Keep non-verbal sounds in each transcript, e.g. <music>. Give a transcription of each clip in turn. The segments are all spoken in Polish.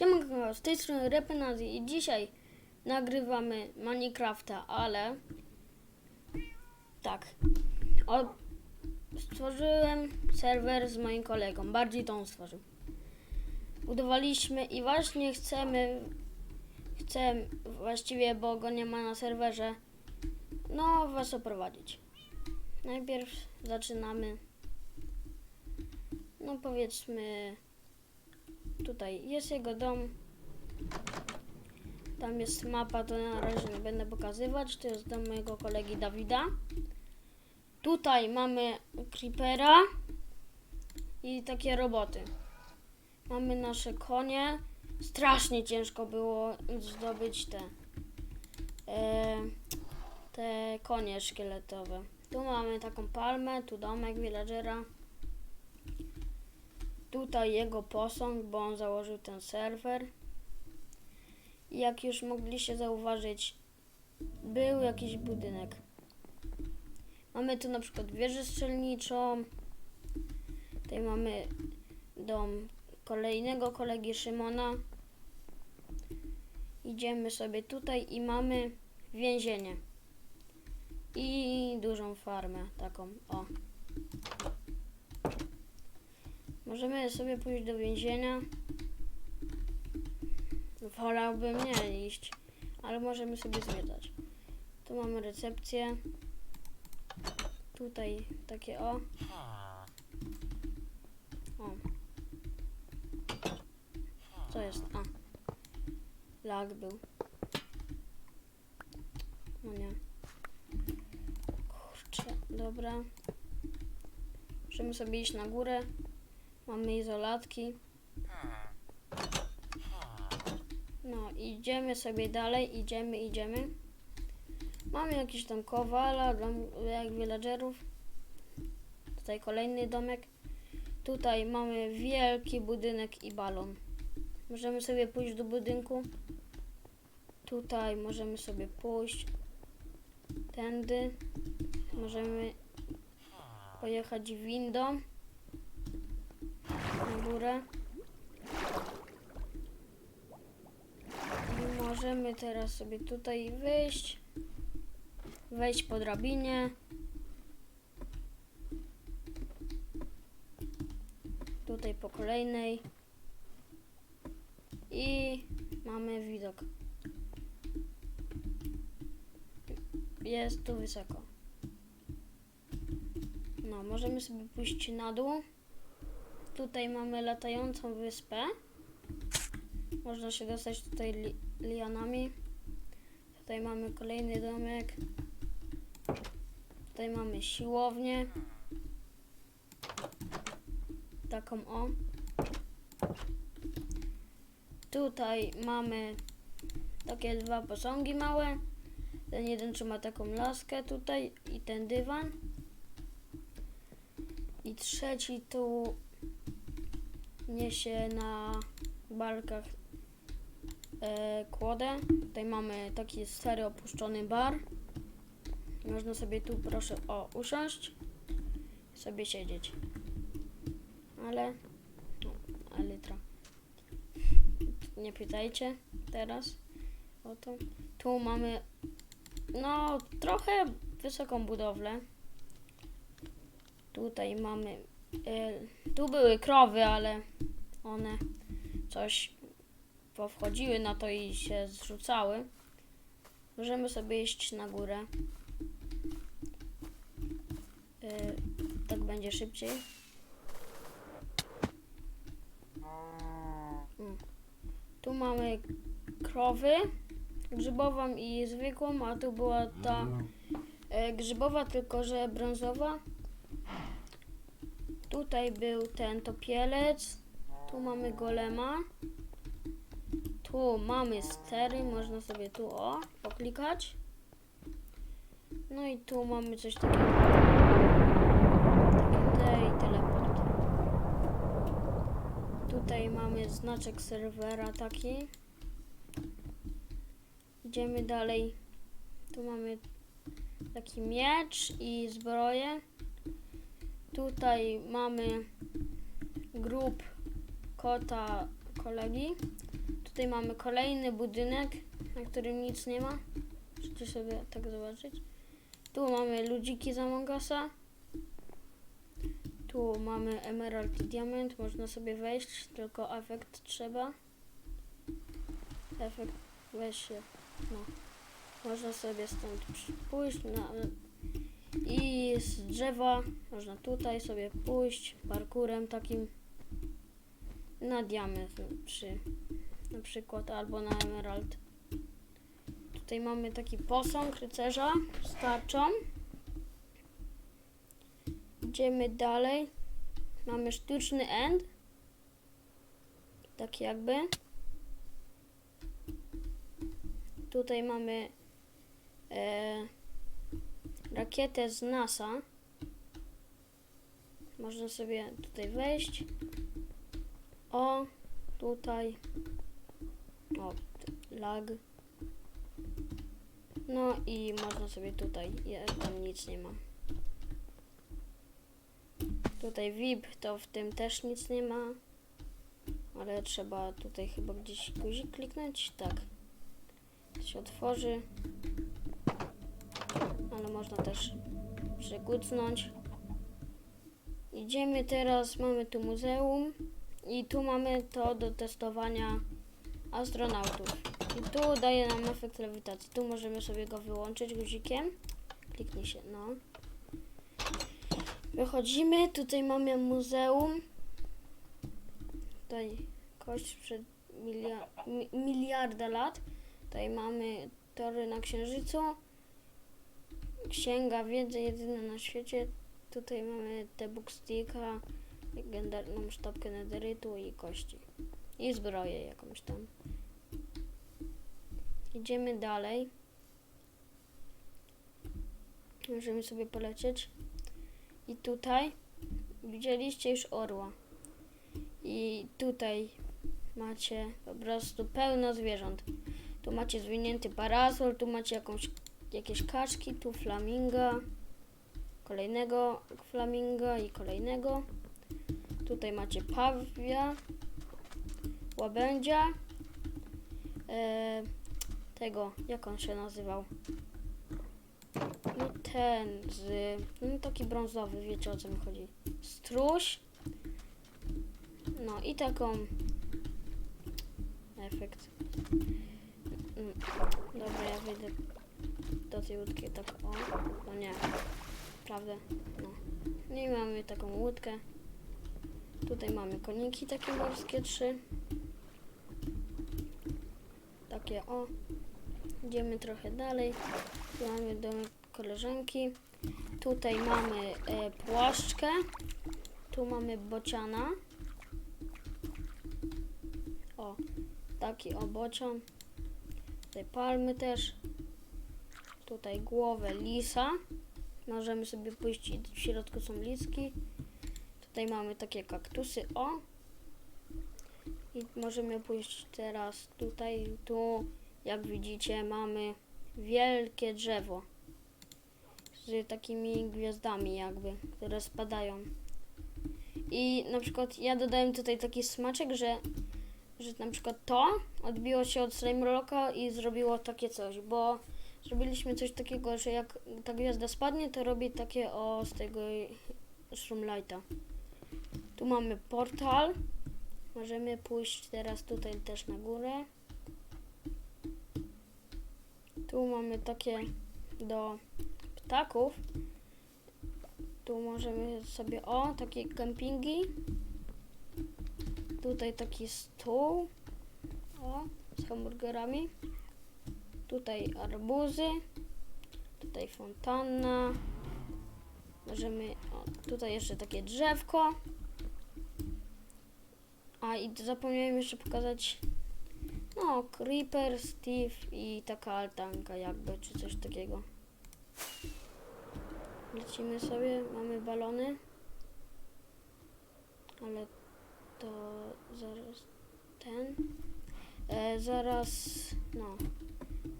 Siemanko, z tej strony Repenaz i dzisiaj nagrywamy Minecrafta, ale tak, o, stworzyłem serwer z moim kolegą, bardziej to on stworzył. Budowaliśmy i właśnie chcemy, chcę właściwie, bo go nie ma na serwerze, no was oprowadzić. Najpierw zaczynamy, no powiedzmy, Tutaj jest jego dom. Tam jest mapa, to na razie nie będę pokazywać. To jest dom mojego kolegi Dawida. Tutaj mamy creepera i takie roboty. Mamy nasze konie. Strasznie ciężko było zdobyć te e, te konie szkieletowe. Tu mamy taką palmę, tu domek villagera. Tutaj jego posąg, bo on założył ten serwer. Jak już mogliście zauważyć, był jakiś budynek. Mamy tu na przykład wieżę strzelniczą. Tutaj mamy dom kolejnego kolegi Szymona. Idziemy sobie tutaj i mamy więzienie. I dużą farmę taką, o. Możemy sobie pójść do więzienia. Wolałbym nie iść, ale możemy sobie zwiedzać. Tu mamy recepcję. Tutaj takie o. O. Co jest? A. Lag był. No nie. Kurczę, dobra. Możemy sobie iść na górę. Mamy izolatki. No, idziemy sobie dalej, idziemy, idziemy. Mamy jakiś tam kowala, jak villagerów. Tutaj kolejny domek. Tutaj mamy wielki budynek i balon. Możemy sobie pójść do budynku. Tutaj możemy sobie pójść. Tędy. Możemy pojechać windą na górę. I możemy teraz sobie tutaj wyjść. Wejść po drabinie. Tutaj po kolejnej. I mamy widok. Jest tu wysoko. No, możemy sobie pójść na dół. Tutaj mamy latającą wyspę. Można się dostać tutaj li lianami. Tutaj mamy kolejny domek. Tutaj mamy siłownię. Taką o. Tutaj mamy takie dwa posągi małe. Ten jeden trzyma taką laskę tutaj i ten dywan. I trzeci tu niesie na barkach e, kłodę. Tutaj mamy taki stary opuszczony bar. Można sobie tu proszę o usiąść sobie siedzieć. Ale no, ale litra. Nie pytajcie teraz o to. Tu mamy no trochę wysoką budowlę. Tutaj mamy tu były krowy, ale one coś powchodziły na to i się zrzucały. Możemy sobie iść na górę. Yy, tak będzie szybciej. Mm. Tu mamy krowy, grzybową i zwykłą, a tu była ta e, grzybowa, tylko że brązowa. Tutaj był ten topielec. Tu mamy golema. Tu mamy stery, można sobie tu o, poklikać. No i tu mamy coś takiego. Takie i teleport. Tutaj mamy znaczek serwera taki. Idziemy dalej. Tu mamy taki miecz i zbroję. Tutaj mamy grób kota kolegi. Tutaj mamy kolejny budynek, na którym nic nie ma. Możecie sobie tak zobaczyć. Tu mamy ludziki z Among Usa. Tu mamy emerald i diament. Można sobie wejść, tylko efekt trzeba. Efekt weź się. No. Można sobie stąd pójść na, i z drzewa można tutaj sobie pójść parkurem takim na diament przy na przykład albo na emerald. Tutaj mamy taki posąg rycerza z tarczą. Idziemy dalej. Mamy sztuczny end. Tak jakby. Tutaj mamy e, rakietę z NASA. Można sobie tutaj wejść. O, tutaj. O, lag. No i można sobie tutaj, ja, tam nic nie ma. Tutaj VIP to w tym też nic nie ma. Ale trzeba tutaj chyba gdzieś guzik kliknąć. Tak. To się otworzy. Ale można też przekucnąć. Idziemy teraz, mamy tu muzeum i tu mamy to do testowania astronautów. I tu daje nam efekt lewitacji. Tu możemy sobie go wyłączyć guzikiem. Kliknij się, no. Wychodzimy, tutaj mamy muzeum. Tutaj kość przed milia mi miliarda lat. Tutaj mamy tory na Księżycu. Księga wiedzy jedyna na świecie. Tutaj mamy te booksticka, legendarną sztabkę nederytu i kości. I zbroję jakąś tam. Idziemy dalej. Możemy sobie polecieć. I tutaj widzieliście już orła. I tutaj macie po prostu pełno zwierząt. Tu macie zwinięty parasol, tu macie jakąś, jakieś kaczki, tu flaminga, kolejnego flaminga i kolejnego. Tutaj macie pawia, łabędzia, e, tego, jak on się nazywał? No ten z, no taki brązowy, wiecie o co mi chodzi. Struś. No i taką efekt. Mm, Dobra, ja wyjdę do tej łódki tak o. No nie. Prawda? No. I mamy taką łódkę. Tutaj mamy koniki takie morskie trzy. Takie o. Idziemy trochę dalej. Mamy domek koleżanki. Tutaj mamy e, płaszczkę. Tu mamy bociana. O, taki o bocian. Tutaj palmy też. Tutaj głowę lisa. Możemy sobie pójść w środku są liski. Tutaj mamy takie kaktusy. O! I możemy pójść teraz tutaj, tu. Jak widzicie, mamy wielkie drzewo z takimi gwiazdami jakby, które spadają. I na przykład ja dodałem tutaj taki smaczek, że, że na przykład to odbiło się od Slime Rocka i zrobiło takie coś, bo zrobiliśmy coś takiego, że jak ta gwiazda spadnie, to robi takie o z tego Shroomlighta. Tu mamy portal. Możemy pójść teraz tutaj też na górę. Tu mamy takie do ptaków. Tu możemy sobie, o, takie kempingi. Tutaj taki stół. O, z hamburgerami. Tutaj arbuzy. Tutaj fontanna. Możemy, o, tutaj jeszcze takie drzewko. A i zapomniałem jeszcze pokazać no, Creeper, Steve i taka altanka jakby, czy coś takiego. Lecimy sobie, mamy balony. Ale to zaraz ten. E, zaraz, no.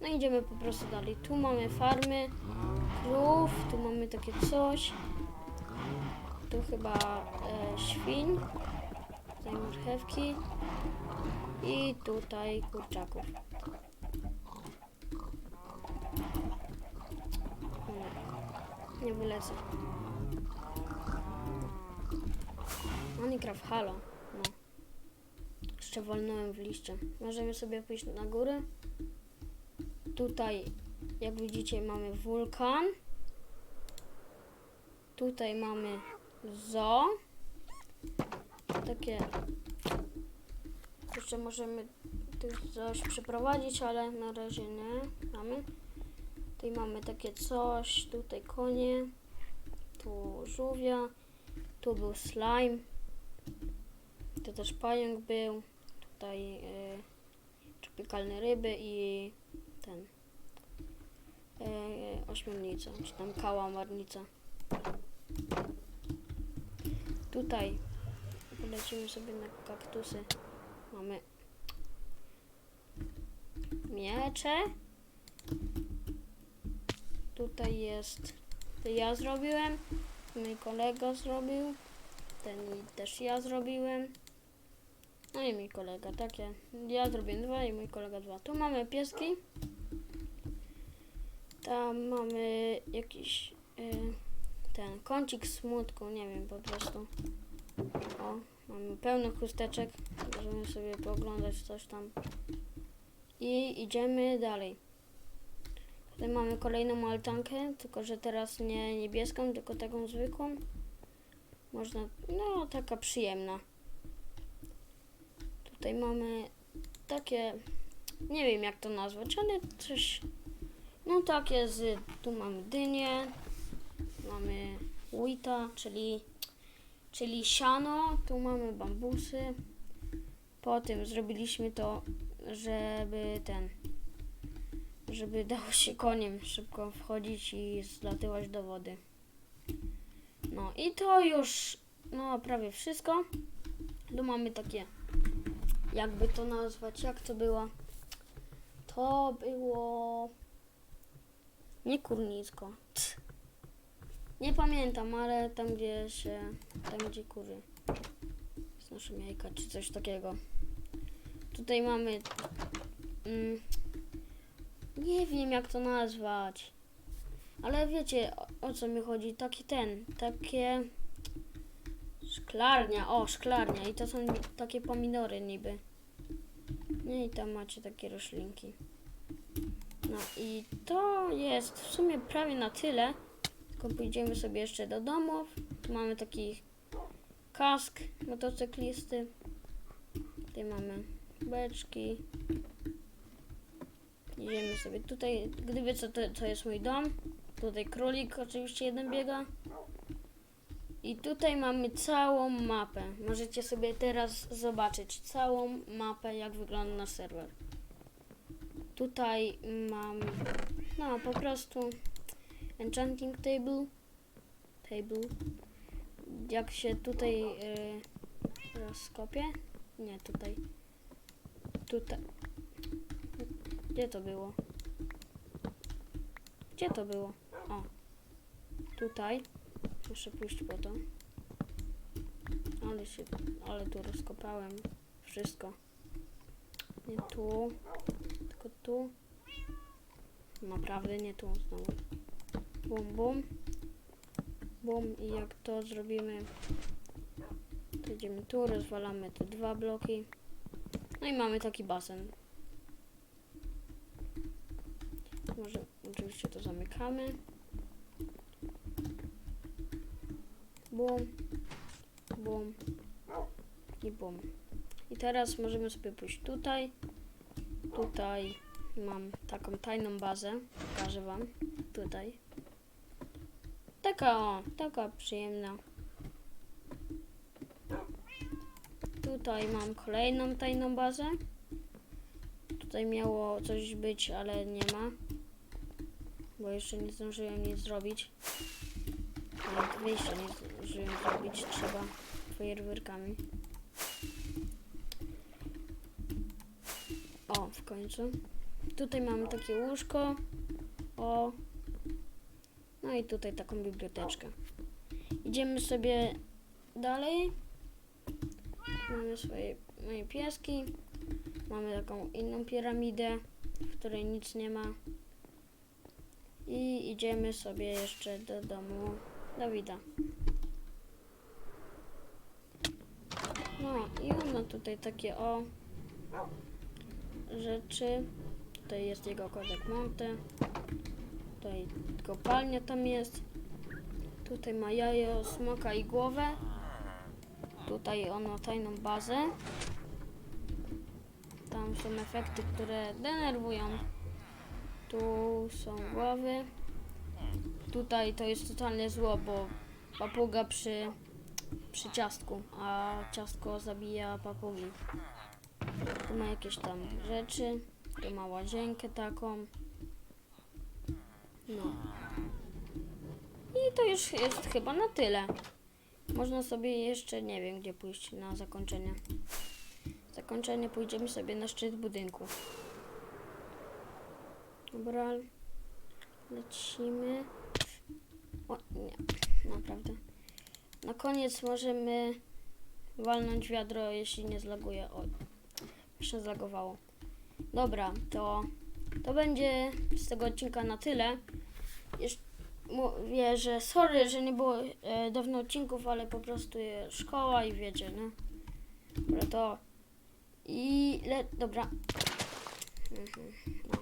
No idziemy po prostu dalej. Tu mamy farmy krów, tu mamy takie coś. Tu chyba e, świń. Tutaj marchewki. I tutaj kurczaków. Nie, nie wylecę. Minecraft Halo. No. Jeszcze walnąłem w liście. Możemy sobie pójść na górę. Tutaj, jak widzicie, mamy wulkan. Tutaj mamy zoo. Takie. Jeszcze możemy coś przeprowadzić, ale na razie nie mamy. Tutaj mamy takie coś, tutaj konie, tu żółwia, tu był slime, tu też pająk był, tutaj y, tropikalne ryby i ten y, ośmiornica, czy tam kałamarnica. Tutaj polecimy sobie na kaktusy. Mamy miecze. Tutaj jest, to ja zrobiłem, mój kolega zrobił, ten też ja zrobiłem. No i mój kolega, takie. Ja zrobiłem dwa i mój kolega dwa. Tu mamy pieski. Tam mamy jakiś y, ten kącik smutku, nie wiem po prostu. O, mamy pełno chusteczek. Możemy sobie pooglądać coś tam. I idziemy dalej. Tutaj mamy kolejną altankę, tylko że teraz nie niebieską, tylko taką zwykłą. Można, no taka przyjemna. Tutaj mamy takie, nie wiem jak to nazwać, ale coś, no takie z, tu mamy dynię, mamy wheata, czyli, czyli siano, tu mamy bambusy. Po tym zrobiliśmy to, żeby ten, żeby <laughs> dało się koniem szybko wchodzić i zlatywać do wody. No i to już, no prawie wszystko. Tu mamy takie, jakby to nazwać, jak to było? To było nie kurnicko. Nie pamiętam, ale tam gdzie się, tam gdzie kury znoszą jajka, czy coś takiego. Tutaj mamy, mm, nie wiem jak to nazwać, ale wiecie o, o co mi chodzi, taki ten, takie szklarnia, o szklarnia i to są takie pomidory niby. No i tam macie takie roślinki. No i to jest w sumie prawie na tyle. Tylko pójdziemy sobie jeszcze do domów. Tu mamy taki kask motocyklisty. Tutaj mamy beczki. Idziemy sobie tutaj. Gdyby co, to, to jest mój dom. Tutaj królik oczywiście jeden biega. I tutaj mamy całą mapę. Możecie sobie teraz zobaczyć całą mapę, jak wygląda nasz serwer. Tutaj mam, no po prostu enchanting table. Table. Jak się tutaj y, rozkopię? Nie, tutaj. Tutaj. Gdzie to było? Gdzie to było? O. Tutaj. Muszę pójść po to. Ale się, ale tu rozkopałem wszystko. Nie tu, tylko tu. Naprawdę nie tu znowu. Bum, bum. Bum i jak to zrobimy, to idziemy tu, rozwalamy te dwa bloki. No i mamy taki basen. Może oczywiście to zamykamy. Bum, bum i bum. I teraz możemy sobie pójść tutaj. Tutaj mam taką tajną bazę. Pokażę wam. Tutaj. Taka o, taka przyjemna. Tutaj mam kolejną tajną bazę. Tutaj miało coś być, ale nie ma. Bo jeszcze nie zdążyłem nic zrobić. Nawet wyjścia nie zdążyłem zrobić. Trzeba fajerwerkami. O, w końcu. Tutaj mamy takie łóżko. O. No i tutaj taką biblioteczkę. Idziemy sobie dalej. Mamy swoje moje pieski. Mamy taką inną piramidę, w której nic nie ma. I idziemy sobie jeszcze do domu Dawida. No i on ma tutaj takie o rzeczy. Tutaj jest jego kodek Monte. Tutaj kopalnia tam jest. Tutaj ma jajo, smoka i głowę. Tutaj on ma tajną bazę. Tam są efekty, które denerwują. Tu są głowy. Tutaj to jest totalnie zło, bo papuga przy, przy ciastku, a ciastko zabija papugi. Tu ma jakieś tam rzeczy. Tu ma łazienkę taką. No. I to już jest chyba na tyle. Można sobie jeszcze, nie wiem gdzie pójść na zakończenie. Zakończenie pójdziemy sobie na szczyt budynku. Dobra. Lecimy. O, nie, naprawdę. Na koniec możemy walnąć wiadro, jeśli nie zlaguje. O, się zlagowało. Dobra, to, to będzie z tego odcinka na tyle. Jeszcze mówię, że sorry, że nie było e, dawno odcinków, ale po prostu jest szkoła i wiecie, no. Dobra, to i le, dobra. Mhm, no.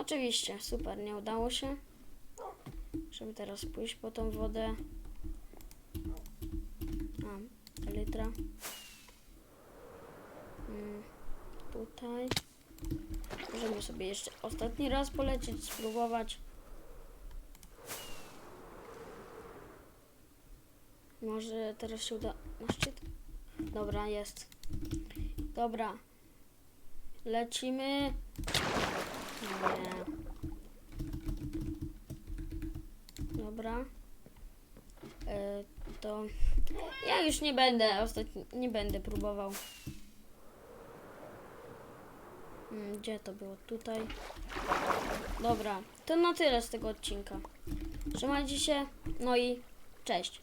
Oczywiście, super, nie udało się. Musimy teraz pójść po tą wodę. A, litra. Mm, tutaj. Możemy sobie jeszcze ostatni raz polecieć, spróbować. Może teraz się uda na szczyt? Dobra, jest. Dobra. Lecimy. Nie. Dobra. E, to ja już nie będę ostatni, nie będę próbował. Mm, Gdzie to było? Tutaj. Dobra, to na tyle z tego odcinka. Trzymajcie się, no i cześć.